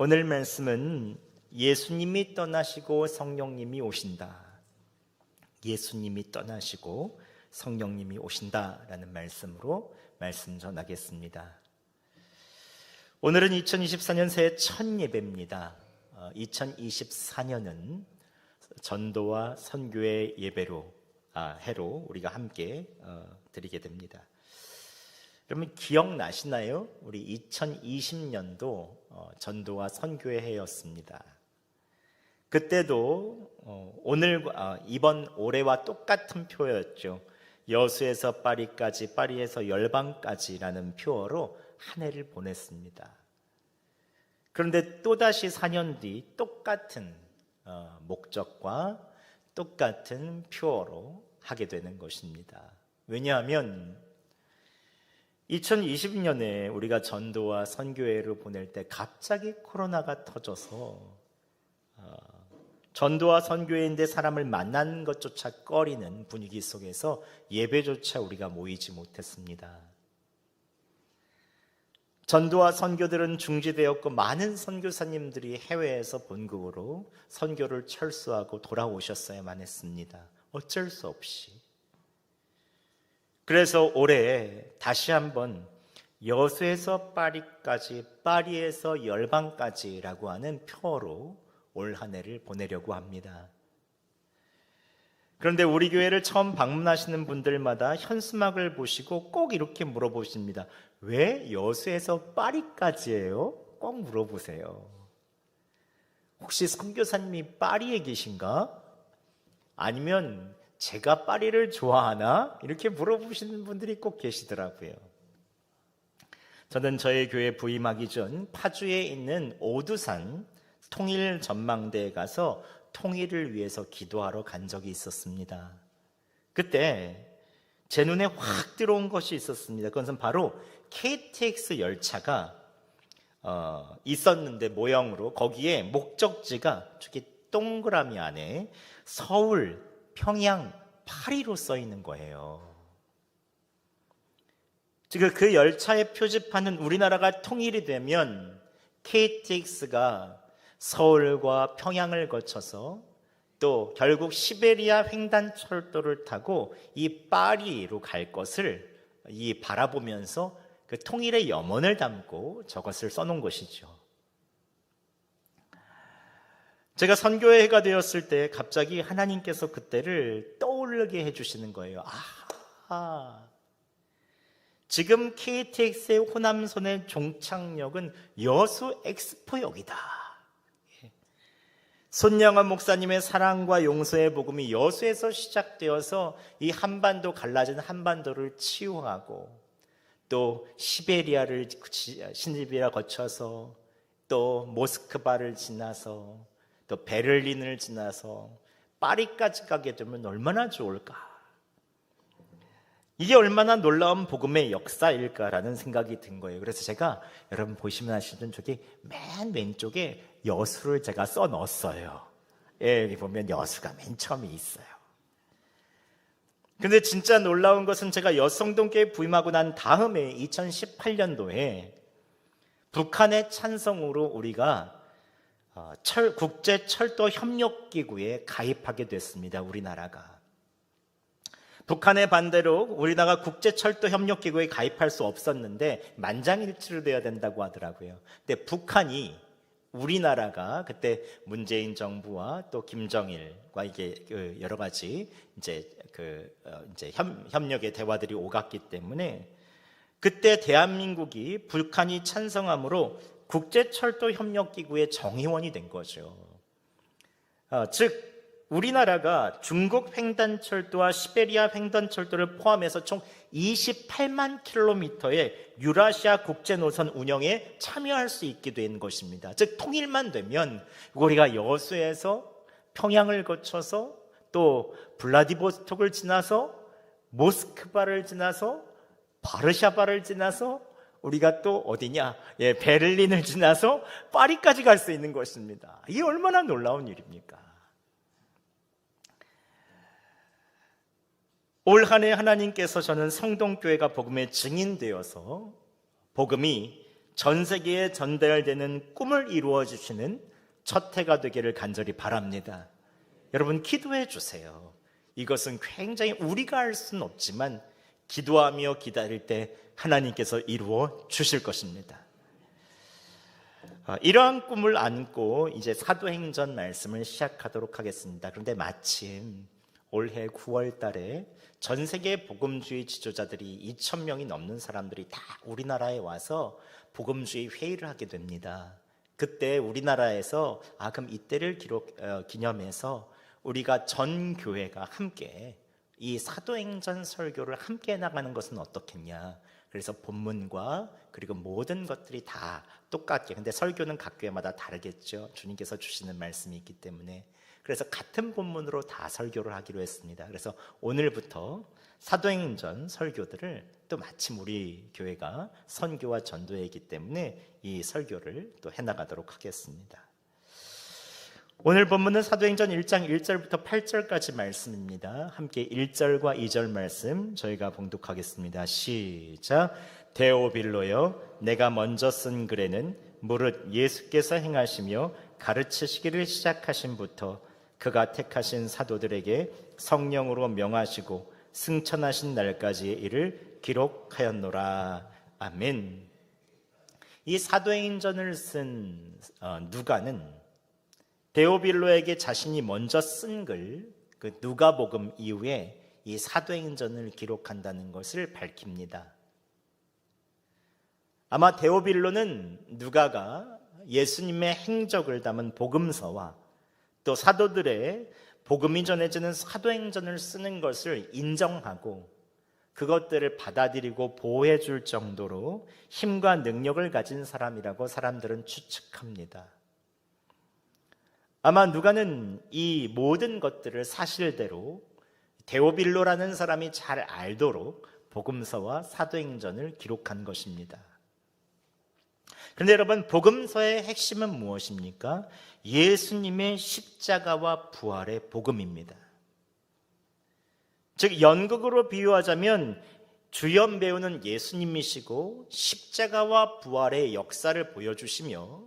오늘 말씀은 예수님이 떠나시고 성령님이 오신다. 예수님이 떠나시고 성령님이 오신다라는 말씀으로 말씀 전하겠습니다. 오늘은 2024년 새해 첫 예배입니다. 2024년은 전도와 선교의 예배로 아, 해로 우리가 함께 어, 드리게 됩니다. 여러분 기억나시나요? 우리 2020년도 어, 전도와 선교의 해였습니다. 그때도 어, 오늘 아, 이번 올해와 똑같은 표였죠. 여수에서 파리까지, 파리에서 열방까지라는 표어로 한 해를 보냈습니다. 그런데 또다시 4년 뒤 똑같은 어, 목적과 똑같은 표어로 하게 되는 것입니다. 왜냐하면 2020년에 우리가 전도와 선교회를 보낼 때 갑자기 코로나가 터져서 어, 전도와 선교회인데 사람을 만나는 것조차 꺼리는 분위기 속에서 예배조차 우리가 모이지 못했습니다. 전도와 선교들은 중지되었고 많은 선교사님들이 해외에서 본국으로 선교를 철수하고 돌아오셨어야만 했습니다. 어쩔 수 없이. 그래서 올해 다시 한번 여수에서 파리까지, 파리에서 열방까지라고 하는 표로 올 한 해를 보내려고 합니다. 그런데 우리 교회를 처음 방문하시는 분들마다 현수막을 보시고 꼭 이렇게 물어보십니다. 왜 여수에서 파리까지예요? 꼭 물어보세요. 혹시 선교사님이 파리에 계신가? 아니면 제가 파리를 좋아하나? 이렇게 물어보시는 분들이 꼭 계시더라고요. 저는 저희 교회 부임하기 전 파주에 있는 오두산 통일 전망대에 가서 통일을 위해서 기도하러 간 적이 있었습니다. 그때 제 눈에 확 들어온 것이 있었습니다. 그것은 바로 KTX 열차가 어, 있었는데 모형으로 거기에 목적지가 저기 동그라미 안에 서울, 평양, 파리로 써 있는 거예요. 지금 그 열차의 표지판은 우리나라가 통일이 되면 KTX가 서울과 평양을 거쳐서 또 결국 시베리아 횡단 철도를 타고 이 파리로 갈 것을 이 바라보면서 그 통일의 염원을 담고 저것을 써놓은 것이죠. 제가 선교회 해가 되었을 때 갑자기 하나님께서 그때를 떠오르게 해주시는 거예요. 아, 지금 KTX의 호남선의 종착역은 여수 엑스포역이다. 손영원 목사님의 사랑과 용서의 복음이 여수에서 시작되어서 이 한반도 갈라진 한반도를 치유하고 또 시베리아를 신리비아 거쳐서 또 모스크바를 지나서 또 베를린을 지나서 파리까지 가게 되면 얼마나 좋을까? 이게 얼마나 놀라운 복음의 역사일까라는 생각이 든 거예요. 그래서 제가 여러분 보시면 아시는 저기 맨 왼쪽에 여수를 제가 써 넣었어요. 예, 여기 보면 여수가 맨 처음에 있어요. 근데 진짜 놀라운 것은 제가 여성동교회 부임하고 난 다음에 2018년도에 북한의 찬성으로 우리가 어, 철, 국제 철도 협력 기구에 가입하게 됐습니다. 우리나라가. 북한의 반대로 우리나라 국제 철도 협력 기구에 가입할 수 없었는데 만장일치로 돼야 된다고 하더라고요. 근데 북한이 우리나라가 그때 문재인 정부와 또 김정일과 이게 그 여러 가지 이제 그 어, 이제 협력의 대화들이 오갔기 때문에 그때 대한민국이 북한이 찬성함으로 국제철도협력기구의 정의원이 된 거죠. 어, 즉 우리나라가 중국 횡단철도와 시베리아 횡단철도를 포함해서 총 28만 킬로미터의 유라시아 국제 노선 운영에 참여할 수 있게 된 것입니다. 즉 통일만 되면 우리가 여수에서 평양을 거쳐서 또 블라디보스톡을 지나서 모스크바를 지나서 바르샤바를 지나서 우리가 또 어디냐? 예, 베를린을 지나서 파리까지 갈 수 있는 것입니다. 이게 얼마나 놀라운 일입니까? 올 한 해 하나님께서 저는 성동교회가 복음의 증인되어서 복음이 전 세계에 전달되는 꿈을 이루어 주시는 첫 해가 되기를 간절히 바랍니다. 여러분 기도해 주세요. 이것은 굉장히 우리가 할 수는 없지만 기도하며 기다릴 때 하나님께서 이루어 주실 것입니다. 아, 이러한 꿈을 안고 이제 사도행전 말씀을 시작하도록 하겠습니다. 그런데 마침 올해 9월 달에 전 세계 복음주의 지도자들이 2천 명이 넘는 사람들이 다 우리나라에 와서 복음주의 회의를 하게 됩니다. 그때 우리나라에서 아 그럼 이때를 기록 어, 기념해서 우리가 전 교회가 함께 이 사도행전 설교를 함께 나가는 것은 어떻겠냐? 그래서 본문과 그리고 모든 것들이 다 똑같게. 근데 설교는 각 교회마다 다르겠죠. 주님께서 주시는 말씀이 있기 때문에. 그래서 같은 본문으로 다 설교를 하기로 했습니다. 그래서 오늘부터 사도행전 설교들을 또 마침 우리 교회가 선교와 전도회이기 때문에 이 설교를 또 해나가도록 하겠습니다. 오늘 본문은 사도행전 1장 1절부터 8절까지 말씀입니다. 함께 1절과 2절 말씀 저희가 봉독하겠습니다. 시작. 데오빌로여 내가 먼저 쓴 글에는 무릇 예수께서 행하시며 가르치시기를 시작하신부터 그가 택하신 사도들에게 성령으로 명하시고 승천하신 날까지의 일을 기록하였노라. 아멘. 이 사도행전을 쓴 어, 누가는 데오빌로에게 자신이 먼저 쓴 글, 그 누가복음 이후에 이 사도행전을 기록한다는 것을 밝힙니다. 아마 데오빌로는 누가가 예수님의 행적을 담은 복음서와 또 사도들의 복음이 전해지는 사도행전을 쓰는 것을 인정하고 그것들을 받아들이고 보호해 줄 정도로 힘과 능력을 가진 사람이라고 사람들은 추측합니다. 아마 누가는 이 모든 것들을 사실대로 데오빌로라는 사람이 잘 알도록 복음서와 사도행전을 기록한 것입니다. 그런데 여러분 복음서의 핵심은 무엇입니까? 예수님의 십자가와 부활의 복음입니다. 즉 연극으로 비유하자면 주연 배우는 예수님이시고 십자가와 부활의 역사를 보여주시며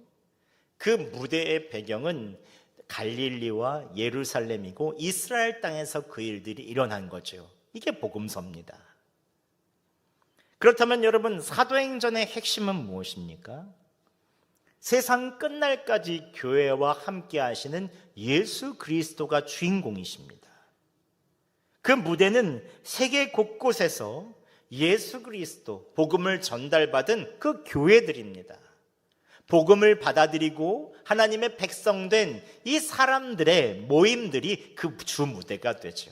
그 무대의 배경은 갈릴리와 예루살렘이고 이스라엘 땅에서 그 일들이 일어난 거죠. 이게 복음서입니다. 그렇다면 여러분 사도행전의 핵심은 무엇입니까? 세상 끝날까지 교회와 함께 하시는 예수 그리스도가 주인공이십니다. 그 무대는 세계 곳곳에서 예수 그리스도 복음을 전달받은 그 교회들입니다. 복음을 받아들이고 하나님의 백성된 이 사람들의 모임들이 그 주 무대가 되죠.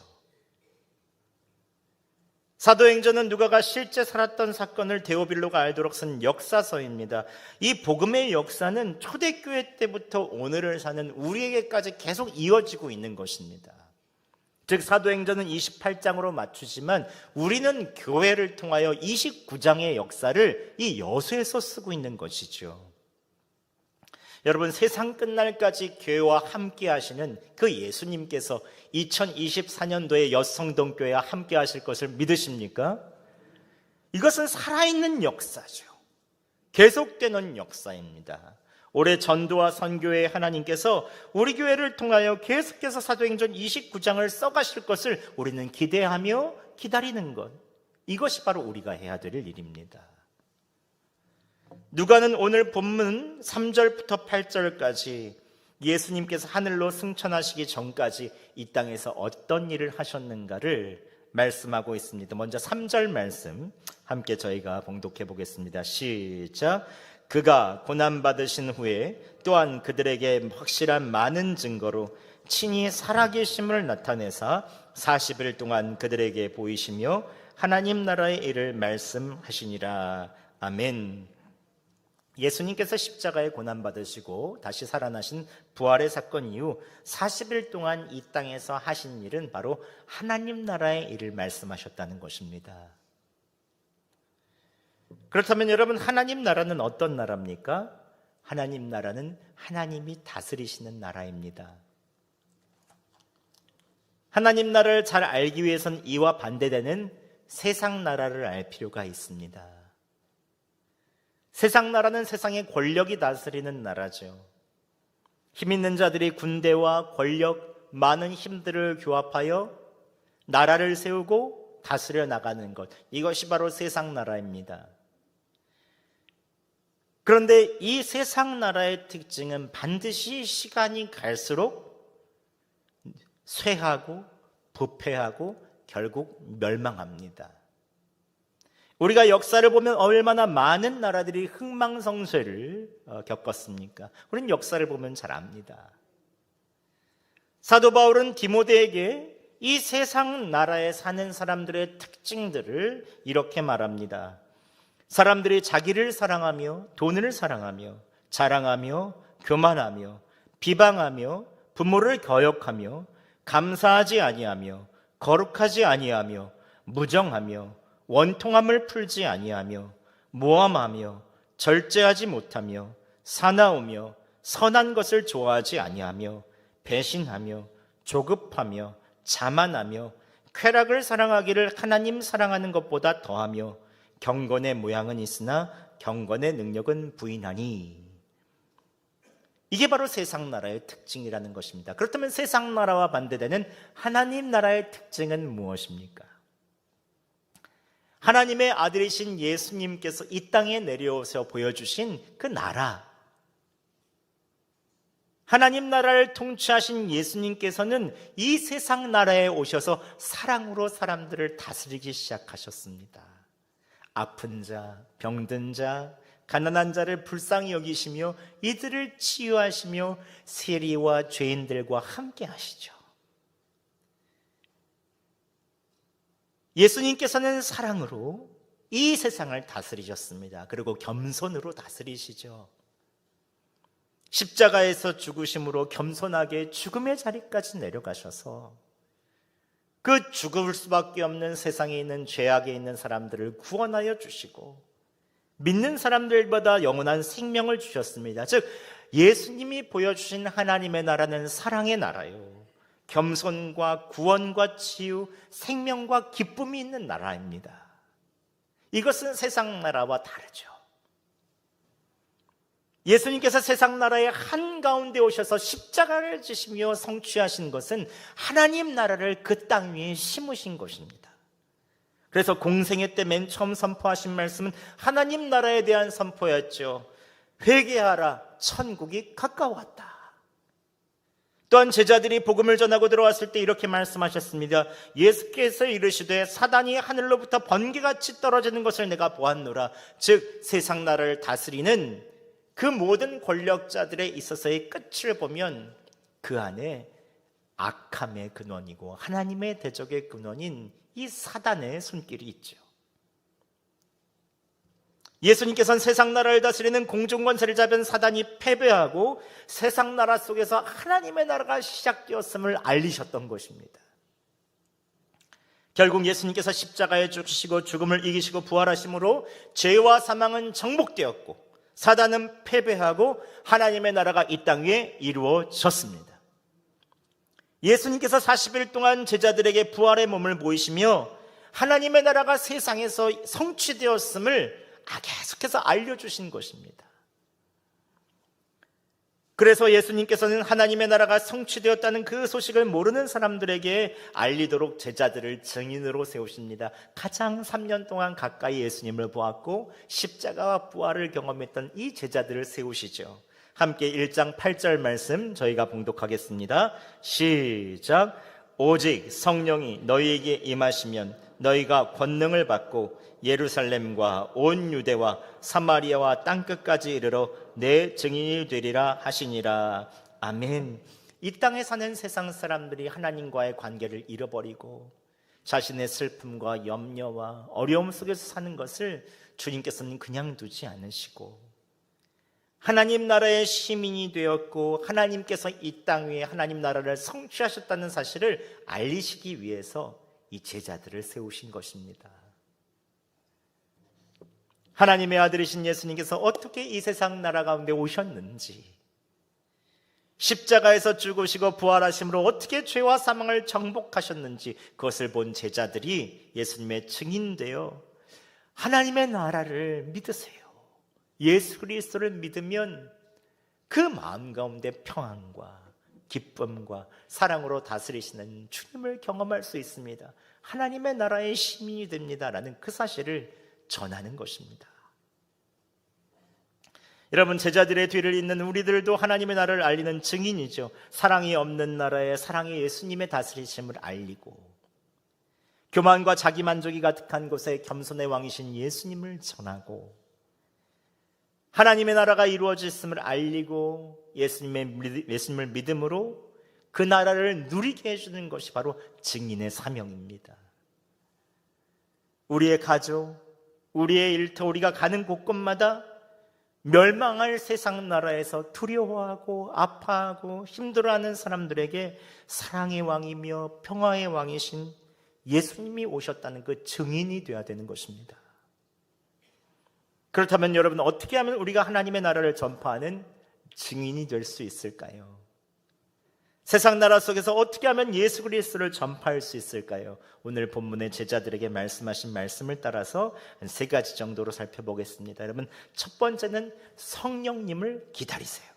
사도행전은 누가가 실제 살았던 사건을 데오빌로가 알도록 쓴 역사서입니다. 이 복음의 역사는 초대교회 때부터 오늘을 사는 우리에게까지 계속 이어지고 있는 것입니다. 즉 사도행전은 28장으로 맞추지만 우리는 교회를 통하여 29장의 역사를 이 여수에서 쓰고 있는 것이죠. 여러분 세상 끝날까지 교회와 함께 하시는 그 예수님께서 2024년도에 여성동 교회와 함께 하실 것을 믿으십니까? 이것은 살아있는 역사죠. 계속되는 역사입니다. 올해 전도와 선교회 하나님께서 우리 교회를 통하여 계속해서 사도행전 29장을 써가실 것을 우리는 기대하며 기다리는 것. 이것이 바로 우리가 해야 될 일입니다. 누가는 오늘 본문 3절부터 8절까지 예수님께서 하늘로 승천하시기 전까지 이 땅에서 어떤 일을 하셨는가를 말씀하고 있습니다. 먼저 3절 말씀 함께 저희가 봉독해 보겠습니다. 시작. 그가 고난 받으신 후에 또한 그들에게 확실한 많은 증거로 친히 살아계심을 나타내사 40일 동안 그들에게 보이시며 하나님 나라의 일을 말씀하시니라. 아멘. 예수님께서 십자가에 고난 받으시고 다시 살아나신 부활의 사건 이후 40일 동안 이 땅에서 하신 일은 바로 하나님 나라의 일을 말씀하셨다는 것입니다. 그렇다면 여러분 하나님 나라는 어떤 나라입니까? 하나님 나라는 하나님이 다스리시는 나라입니다. 하나님 나라를 잘 알기 위해선 이와 반대되는 세상 나라를 알 필요가 있습니다. 세상 나라는 세상의 권력이 다스리는 나라죠. 힘 있는 자들이 군대와 권력, 많은 힘들을 규합하여 나라를 세우고 다스려 나가는 것. 이것이 바로 세상 나라입니다. 그런데 이 세상 나라의 특징은 반드시 시간이 갈수록 쇠하고 부패하고 결국 멸망합니다. 우리가 역사를 보면 얼마나 많은 나라들이 흥망성쇠를 어, 겪었습니까? 우리는 역사를 보면 잘 압니다. 사도 바울은 디모데에게 이 세상 나라에 사는 사람들의 특징들을 이렇게 말합니다. 사람들이 자기를 사랑하며 돈을 사랑하며 자랑하며 교만하며 비방하며 부모를 거역하며 감사하지 아니하며 거룩하지 아니하며 무정하며 원통함을 풀지 아니하며 모함하며 절제하지 못하며 사나우며 선한 것을 좋아하지 아니하며 배신하며 조급하며 자만하며 쾌락을 사랑하기를 하나님 사랑하는 것보다 더하며 경건의 모양은 있으나 경건의 능력은 부인하니 이게 바로 세상 나라의 특징이라는 것입니다. 그렇다면 세상 나라와 반대되는 하나님 나라의 특징은 무엇입니까? 하나님의 아들이신 예수님께서 이 땅에 내려오셔 보여주신 그 나라. 하나님 나라를 통치하신 예수님께서는 이 세상 나라에 오셔서 사랑으로 사람들을 다스리기 시작하셨습니다. 아픈 자, 병든 자, 가난한 자를 불쌍히 여기시며 이들을 치유하시며 세리와 죄인들과 함께 하시죠. 예수님께서는 사랑으로 이 세상을 다스리셨습니다. 그리고 겸손으로 다스리시죠. 십자가에서 죽으심으로 겸손하게 죽음의 자리까지 내려가셔서 그 죽을 수밖에 없는 세상에 있는 죄악에 있는 사람들을 구원하여 주시고 믿는 사람들보다 영원한 생명을 주셨습니다. 즉 예수님이 보여주신 하나님의 나라는 사랑의 나라요. 겸손과 구원과 치유, 생명과 기쁨이 있는 나라입니다. 이것은 세상 나라와 다르죠. 예수님께서 세상 나라의 한가운데 오셔서 십자가를 지시며 성취하신 것은 하나님 나라를 그 땅 위에 심으신 것입니다. 그래서 공생애 때맨 처음 선포하신 말씀은 하나님 나라에 대한 선포였죠. 회개하라, 천국이 가까웠다. 또한 제자들이 복음을 전하고 들어왔을 때 이렇게 말씀하셨습니다. 예수께서 이르시되 사단이 하늘로부터 번개같이 떨어지는 것을 내가 보았노라. 즉 세상 나라를 다스리는 그 모든 권력자들에 있어서의 끝을 보면 그 안에 악함의 근원이고 하나님의 대적의 근원인 이 사단의 손길이 있죠. 예수님께서는 세상 나라를 다스리는 공중권세를 잡은 사단이 패배하고 세상 나라 속에서 하나님의 나라가 시작되었음을 알리셨던 것입니다. 결국 예수님께서 십자가에 죽으시고 죽음을 이기시고 부활하심으로 죄와 사망은 정복되었고 사단은 패배하고 하나님의 나라가 이 땅 위에 이루어졌습니다. 예수님께서 40일 동안 제자들에게 부활의 몸을 보이시며 하나님의 나라가 세상에서 성취되었음을 계속해서 알려주신 것입니다. 그래서 예수님께서는 하나님의 나라가 성취되었다는 그 소식을 모르는 사람들에게 알리도록 제자들을 증인으로 세우십니다. 가장 3년 동안 가까이 예수님을 보았고 십자가와 부활을 경험했던 이 제자들을 세우시죠. 함께 1장 8절 말씀 저희가 봉독하겠습니다. 시작. 오직 성령이 너희에게 임하시면 너희가 권능을 받고 예루살렘과 온 유대와 사마리아와 땅 끝까지 이르러 내 증인이 되리라 하시니라. 아멘. 이 땅에 사는 세상 사람들이 하나님과의 관계를 잃어버리고 자신의 슬픔과 염려와 어려움 속에서 사는 것을 주님께서는 그냥 두지 않으시고 하나님 나라의 시민이 되었고 하나님께서 이 땅 위에 하나님 나라를 성취하셨다는 사실을 알리시기 위해서 이 제자들을 세우신 것입니다. 하나님의 아들이신 예수님께서 어떻게 이 세상 나라 가운데 오셨는지, 십자가에서 죽으시고 부활하심으로 어떻게 죄와 사망을 정복하셨는지 그것을 본 제자들이 예수님의 증인되어 하나님의 나라를 믿으세요. 예수 그리스도를 믿으면 그 마음 가운데 평안과 기쁨과 사랑으로 다스리시는 주님을 경험할 수 있습니다. 하나님의 나라의 시민이 됩니다라는 그 사실을 전하는 것입니다. 여러분 제자들의 뒤를 잇는 우리들도 하나님의 나라를 알리는 증인이죠. 사랑이 없는 나라에 사랑의 예수님의 다스리심을 알리고 교만과 자기 만족이 가득한 곳에 겸손의 왕이신 예수님을 전하고 하나님의 나라가 이루어졌음을 알리고 예수님의 예수님을 믿음으로 그 나라를 누리게 해주는 것이 바로 증인의 사명입니다. 우리의 가족, 우리의 일터, 우리가 가는 곳곳마다 멸망할 세상 나라에서 두려워하고 아파하고 힘들어하는 사람들에게 사랑의 왕이며 평화의 왕이신 예수님이 오셨다는 그 증인이 되어야 되는 것입니다. 그렇다면 여러분 어떻게 하면 우리가 하나님의 나라를 전파하는 증인이 될 수 있을까요? 세상 나라 속에서 어떻게 하면 예수 그리스도를 전파할 수 있을까요? 오늘 본문의 제자들에게 말씀하신 말씀을 따라서 세 가지 정도로 살펴보겠습니다. 여러분, 첫 번째는 성령님을 기다리세요.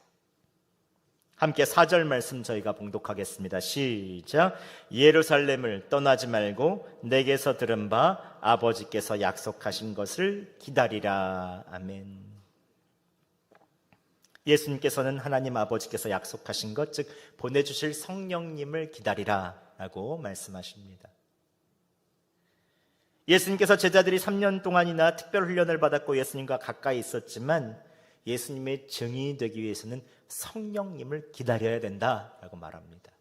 함께 4절 말씀 저희가 봉독하겠습니다. 시작. 예루살렘을 떠나지 말고 내게서 들은 바 아버지께서 약속하신 것을 기다리라. 아멘. 예수님께서는 하나님 아버지께서 약속하신 것, 즉 보내주실 성령님을 기다리라 라고 말씀하십니다. 예수님께서 제자들이 3년 동안이나 특별 훈련을 받았고 예수님과 가까이 있었지만 예수님의 증인이 되기 위해서는 성령님을 기다려야 된다라고 말합니다.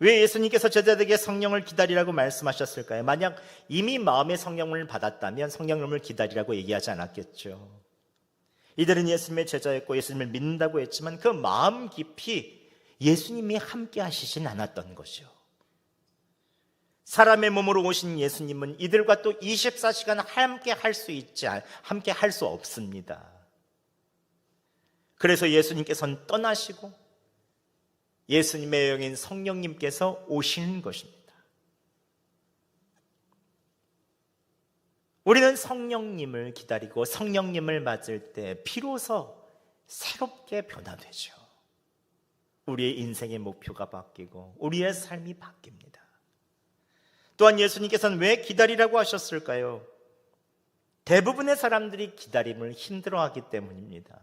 왜 예수님께서 제자들에게 성령을 기다리라고 말씀하셨을까요? 만약 이미 마음의 성령을 받았다면 성령님을 기다리라고 얘기하지 않았겠죠. 이들은 예수님의 제자였고 예수님을 믿는다고 했지만 그 마음 깊이 예수님이 함께 하시진 않았던 것이요. 사람의 몸으로 오신 예수님은 이들과 또 24시간 함께 할 수 있지, 함께 할 수 없습니다. 그래서 예수님께서는 떠나시고 예수님의 영인 성령님께서 오시는 것입니다. 우리는 성령님을 기다리고 성령님을 맞을 때 비로소 새롭게 변화되죠. 우리의 인생의 목표가 바뀌고 우리의 삶이 바뀝니다. 또한 예수님께서는 왜 기다리라고 하셨을까요? 대부분의 사람들이 기다림을 힘들어하기 때문입니다.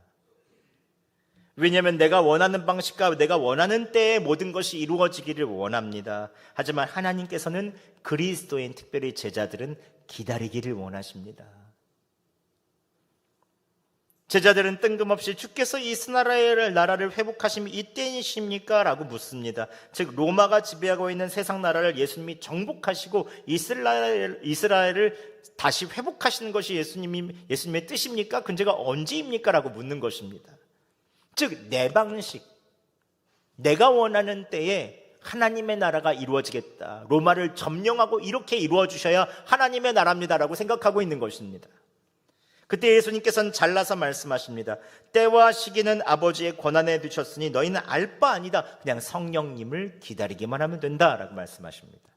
왜냐하면 내가 원하는 방식과 내가 원하는 때에 모든 것이 이루어지기를 원합니다. 하지만 하나님께서는 그리스도인 특별히 제자들은 기다리기를 원하십니다. 제자들은 뜬금없이 주께서 이스라엘 나라를 회복하시면 이때이십니까? 라고 묻습니다. 즉 로마가 지배하고 있는 세상 나라를 예수님이 정복하시고 이스라엘 이스라엘을 다시 회복하시는 것이 예수님이 예수님의 뜻입니까? 근제가 언제입니까? 라고 묻는 것입니다. 즉 내 방식 내가 원하는 때에 하나님의 나라가 이루어지겠다. 로마를 점령하고 이렇게 이루어 주셔야 하나님의 나라입니다라고 생각하고 있는 것입니다. 그때 예수님께서는 잘라서 말씀하십니다. 때와 시기는 아버지의 권한에 두셨으니 너희는 알 바 아니다. 그냥 성령님을 기다리기만 하면 된다라고 말씀하십니다.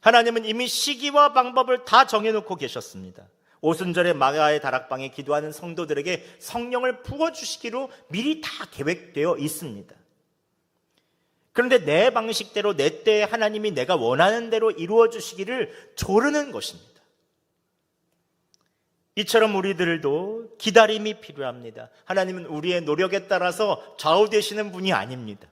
하나님은 이미 시기와 방법을 다 정해놓고 계셨습니다. 오순절에 마가의 다락방에 기도하는 성도들에게 성령을 부어주시기로 미리 다 계획되어 있습니다. 그런데 내 방식대로 내 때에 하나님이 내가 원하는 대로 이루어 주시기를 조르는 것입니다. 이처럼 우리들도 기다림이 필요합니다. 하나님은 우리의 노력에 따라서 좌우되시는 분이 아닙니다.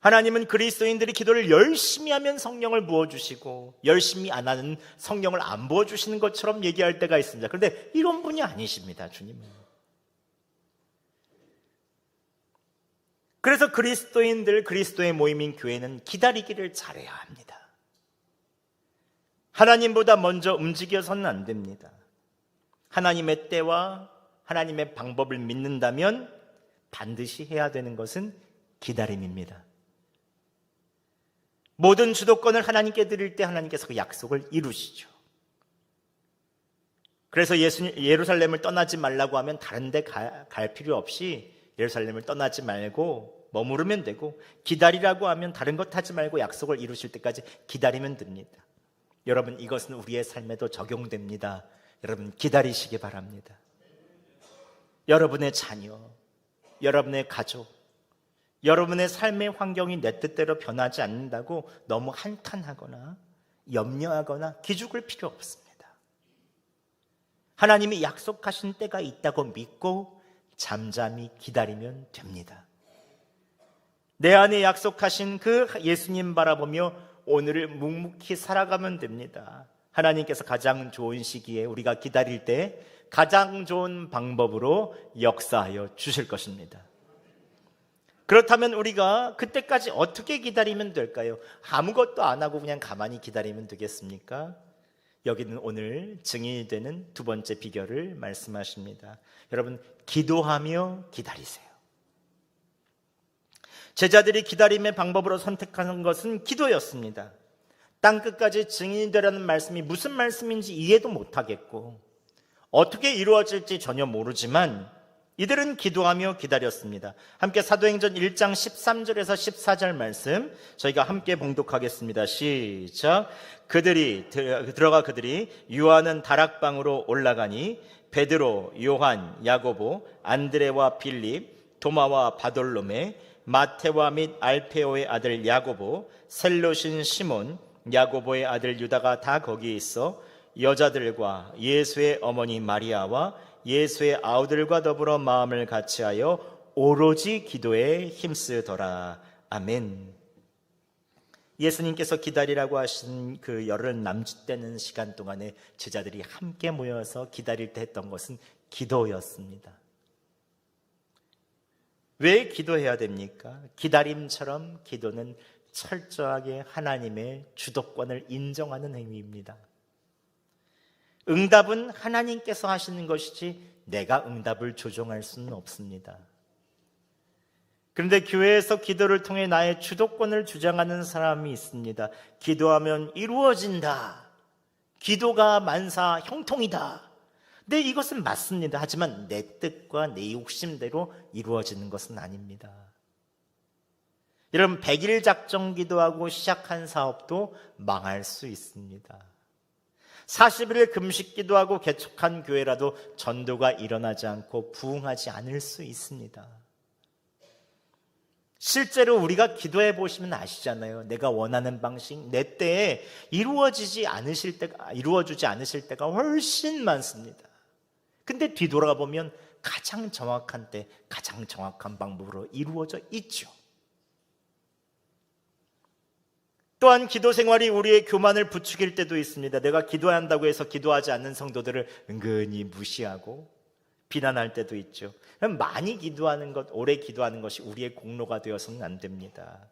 하나님은 그리스도인들이 기도를 열심히 하면 성령을 부어주시고 열심히 안 하는 성령을 안 부어주시는 것처럼 얘기할 때가 있습니다. 그런데 이런 분이 아니십니다, 주님은. 그래서 그리스도인들, 그리스도의 모임인 교회는 기다리기를 잘해야 합니다. 하나님보다 먼저 움직여서는 안 됩니다. 하나님의 때와 하나님의 방법을 믿는다면 반드시 해야 되는 것은 기다림입니다. 모든 주도권을 하나님께 드릴 때 하나님께서 그 약속을 이루시죠. 그래서 예수, 예루살렘을 떠나지 말라고 하면 다른 데 갈 필요 없이 예루살렘을 떠나지 말고 머무르면 되고 기다리라고 하면 다른 것 하지 말고 약속을 이루실 때까지 기다리면 됩니다. 여러분 이것은 우리의 삶에도 적용됩니다. 여러분 기다리시기 바랍니다. 여러분의 자녀, 여러분의 가족, 여러분의 삶의 환경이 내 뜻대로 변하지 않는다고 너무 한탄하거나 염려하거나 기죽을 필요 없습니다. 하나님이 약속하신 때가 있다고 믿고 잠잠히 기다리면 됩니다. 내 안에 약속하신 그 예수님 바라보며 오늘을 묵묵히 살아가면 됩니다. 하나님께서 가장 좋은 시기에 우리가 기다릴 때 가장 좋은 방법으로 역사하여 주실 것입니다. 그렇다면 우리가 그때까지 어떻게 기다리면 될까요? 아무것도 안 하고 그냥 가만히 기다리면 되겠습니까? 여기는 오늘 증인이 되는 두 번째 비결을 말씀하십니다. 여러분, 기도하며 기다리세요. 제자들이 기다림의 방법으로 선택하는 것은 기도였습니다. 땅 끝까지 증인이 되라는 말씀이 무슨 말씀인지 이해도 못하겠고, 어떻게 이루어질지 전혀 모르지만, 이들은 기도하며 기다렸습니다. 함께 사도행전 1장 13절에서 14절 말씀 저희가 함께 봉독하겠습니다. 시작. 그들이 들어가 그들이 유하는 다락방으로 올라가니 베드로, 요한, 야고보, 안드레와 빌립, 도마와 바돌로메, 마테와 및 알페오의 아들 야고보, 셀로신 시몬, 야고보의 아들 유다가 다 거기에 있어 여자들과 예수의 어머니 마리아와 예수의 아우들과 더불어 마음을 같이하여 오로지 기도에 힘쓰더라. 아멘. 예수님께서 기다리라고 하신 그 열흘 남짓되는 시간 동안에 제자들이 함께 모여서 기다릴 때 했던 것은 기도였습니다. 왜 기도해야 됩니까? 기다림처럼 기도는 철저하게 하나님의 주도권을 인정하는 행위입니다. 응답은 하나님께서 하시는 것이지 내가 응답을 조종할 수는 없습니다. 그런데 교회에서 기도를 통해 나의 주도권을 주장하는 사람이 있습니다. 기도하면 이루어진다. 기도가 만사 형통이다. 네, 이것은 맞습니다. 하지만 내 뜻과 내 욕심대로 이루어지는 것은 아닙니다. 여러분, 100일 작정 기도하고 시작한 사업도 망할 수 있습니다. 40일 금식 기도하고 개척한 교회라도 전도가 일어나지 않고 부흥하지 않을 수 있습니다. 실제로 우리가 기도해 보시면 아시잖아요. 내가 원하는 방식, 내 때에 이루어지지 않으실 때가, 이루어주지 않으실 때가 훨씬 많습니다. 근데 뒤돌아 보면 가장 정확한 때, 가장 정확한 방법으로 이루어져 있죠. 또한 기도 생활이 우리의 교만을 부추길 때도 있습니다. 내가 기도한다고 해서 기도하지 않는 성도들을 은근히 무시하고 비난할 때도 있죠. 많이 기도하는 것, 오래 기도하는 것이 우리의 공로가 되어서는 안 됩니다.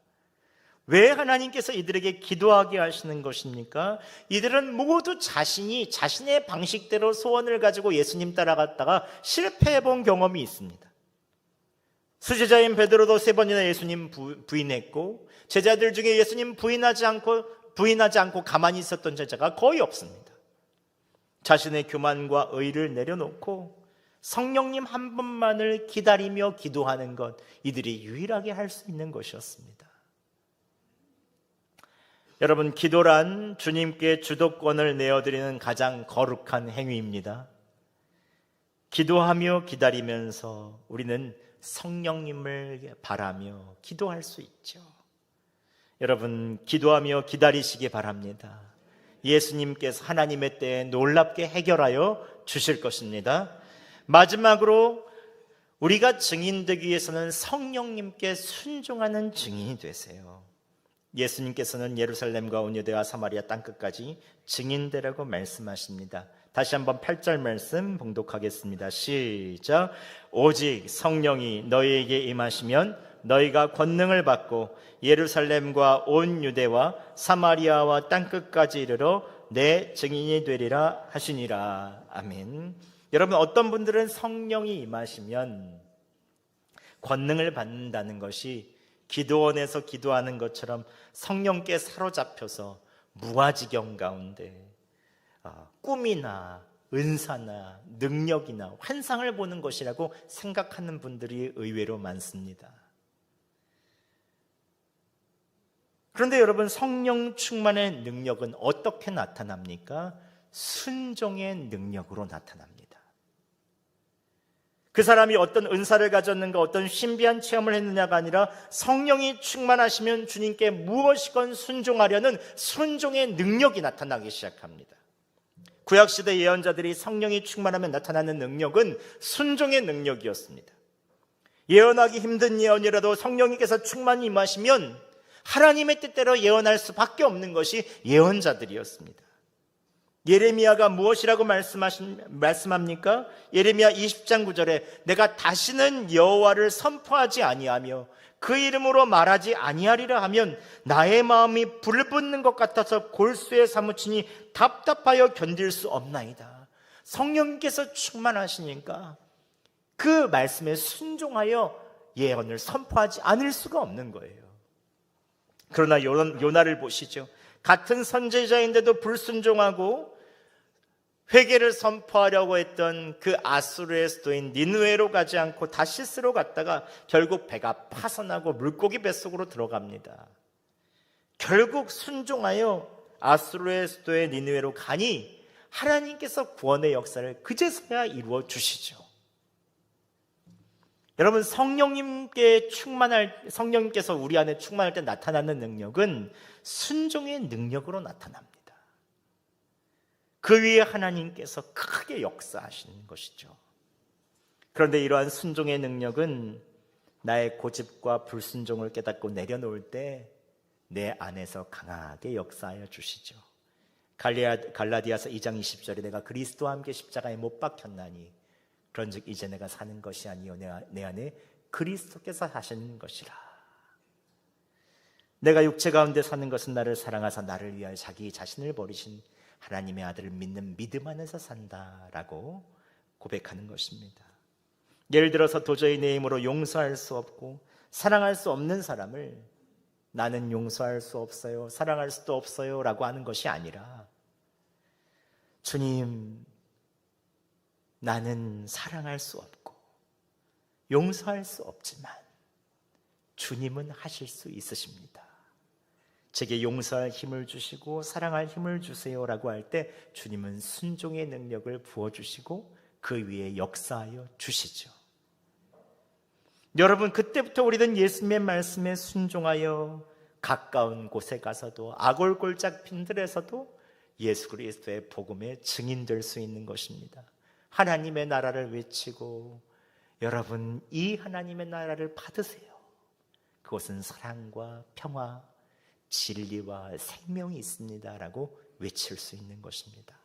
왜 하나님께서 이들에게 기도하게 하시는 것입니까? 이들은 모두 자신이 자신의 방식대로 소원을 가지고 예수님 따라갔다가 실패해 본 경험이 있습니다. 수제자인 베드로도 세 번이나 예수님 부인했고 제자들 중에 예수님 부인하지 않고 부인하지 않고 가만히 있었던 제자가 거의 없습니다. 자신의 교만과 의를 내려놓고 성령님 한 분만을 기다리며 기도하는 것 이들이 유일하게 할 수 있는 것이었습니다. 여러분 기도란 주님께 주도권을 내어드리는 가장 거룩한 행위입니다. 기도하며 기다리면서 우리는 성령님을 바라며 기도할 수 있죠. 여러분, 기도하며 기다리시기 바랍니다. 예수님께서 하나님의 때에 놀랍게 해결하여 주실 것입니다. 마지막으로 우리가 증인되기 위해서는 성령님께 순종하는 증인이 되세요. 예수님께서는 예루살렘과 온유대와 사마리아 땅 끝까지 증인되라고 말씀하십니다. 다시 한번 8절 말씀 봉독하겠습니다. 시작. 오직 성령이 너희에게 임하시면 너희가 권능을 받고 예루살렘과 온 유대와 사마리아와 땅끝까지 이르러 내 증인이 되리라 하시니라. 아멘. 여러분 어떤 분들은 성령이 임하시면 권능을 받는다는 것이 기도원에서 기도하는 것처럼 성령께 사로잡혀서 무아지경 가운데 어, 꿈이나 은사나 능력이나 환상을 보는 것이라고 생각하는 분들이 의외로 많습니다. 그런데 여러분 성령 충만의 능력은 어떻게 나타납니까? 순종의 능력으로 나타납니다. 그 사람이 어떤 은사를 가졌는가, 어떤 신비한 체험을 했느냐가 아니라 성령이 충만하시면 주님께 무엇이건 순종하려는 순종의 능력이 나타나기 시작합니다. 구약시대 예언자들이 성령이 충만하면 나타나는 능력은 순종의 능력이었습니다. 예언하기 힘든 예언이라도 성령님께서 충만히 임하시면 하나님의 뜻대로 예언할 수밖에 없는 것이 예언자들이었습니다. 예레미야가 무엇이라고 말씀하신, 말씀합니까? 예레미야 20장 9절에 내가 다시는 여호와를 선포하지 아니하며 그 이름으로 말하지 아니하리라 하면 나의 마음이 불붙는 것 같아서 골수에 사무치니 답답하여 견딜 수 없나이다. 성령께서 충만하시니까 그 말씀에 순종하여 예언을 선포하지 않을 수가 없는 거예요. 그러나 요나를 보시죠. 같은 선제자인데도 불순종하고 회개를 선포하려고 했던 그 아수르의 수도인 니누에로 가지 않고 다시스로 갔다가 결국 배가 파선하고 물고기 뱃속으로 들어갑니다. 결국 순종하여 아수르의 수도의 니누에로 가니 하나님께서 구원의 역사를 그제서야 이루어 주시죠. 여러분 성령님께 충만할 성령님께서 우리 안에 충만할 때 나타나는 능력은 순종의 능력으로 나타납니다. 그 위에 하나님께서 크게 역사하시는 것이죠. 그런데 이러한 순종의 능력은 나의 고집과 불순종을 깨닫고 내려놓을 때 내 안에서 강하게 역사하여 주시죠. 갈라디아서 2장 20절에 내가 그리스도와 함께 십자가에 못 박혔나니 그런즉 이제 내가 사는 것이 아니요 내 안에 그리스도께서 사시는 것이라. 내가 육체 가운데 사는 것은 나를 사랑하사 나를 위하여 자기 자신을 버리신 하나님의 아들을 믿는 믿음 안에서 산다라고 고백하는 것입니다. 예를 들어서 도저히 내 힘으로 용서할 수 없고 사랑할 수 없는 사람을 나는 용서할 수 없어요. 사랑할 수도 없어요. 라고 하는 것이 아니라 주님, 나는 사랑할 수 없고 용서할 수 없지만 주님은 하실 수 있으십니다. 제게 용서할 힘을 주시고 사랑할 힘을 주세요라고 할 때 주님은 순종의 능력을 부어 주시고 그 위에 역사하여 주시죠. 여러분 그때부터 우리는 예수님의 말씀에 순종하여 가까운 곳에 가서도 아골골짝 빈들에서도 예수 그리스도의 복음의 증인될 수 있는 것입니다. 하나님의 나라를 외치고 여러분 이 하나님의 나라를 받으세요. 그것은 사랑과 평화, 진리와 생명이 있습니다라고 외칠 수 있는 것입니다.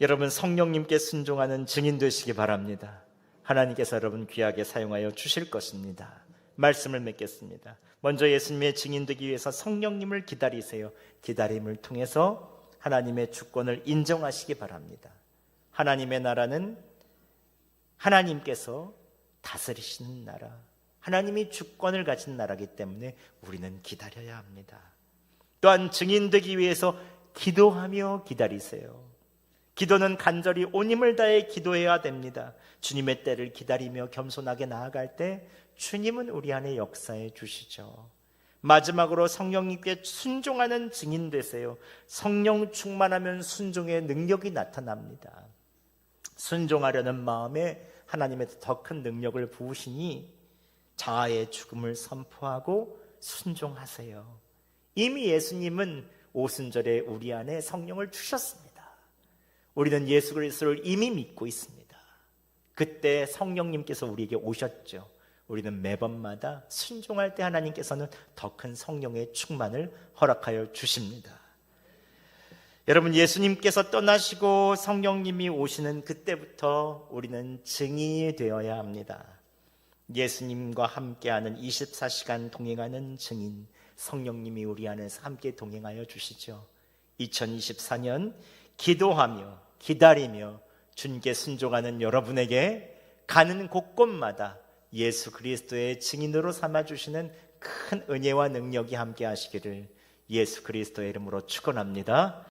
여러분 성령님께 순종하는 증인 되시기 바랍니다. 하나님께서 여러분 귀하게 사용하여 주실 것입니다. 말씀을 맺겠습니다. 먼저 예수님의 증인 되기 위해서 성령님을 기다리세요. 기다림을 통해서 하나님의 주권을 인정하시기 바랍니다. 하나님의 나라는 하나님께서 다스리시는 나라, 하나님이 주권을 가진 나라기 때문에 우리는 기다려야 합니다. 또한 증인되기 위해서 기도하며 기다리세요. 기도는 간절히 온 힘을 다해 기도해야 됩니다. 주님의 때를 기다리며 겸손하게 나아갈 때 주님은 우리 안에 역사해 주시죠. 마지막으로 성령님께 순종하는 증인 되세요. 성령 충만하면 순종의 능력이 나타납니다. 순종하려는 마음에 하나님의 더 큰 능력을 부으시니 자아의 죽음을 선포하고 순종하세요. 이미 예수님은 오순절에 우리 안에 성령을 주셨습니다. 우리는 예수 그리스도를 이미 믿고 있습니다. 그때 성령님께서 우리에게 오셨죠. 우리는 매번마다 순종할 때 하나님께서는 더 큰 성령의 충만을 허락하여 주십니다. 여러분 예수님께서 떠나시고 성령님이 오시는 그때부터 우리는 증인이 되어야 합니다. 예수님과 함께하는 24시간 동행하는 증인 성령님이 우리 안에서 함께 동행하여 주시죠. 2024년 기도하며 기다리며 주님께 순종하는 여러분에게 가는 곳곳마다 예수 그리스도의 증인으로 삼아 주시는 큰 은혜와 능력이 함께 하시기를 예수 그리스도의 이름으로 축원합니다.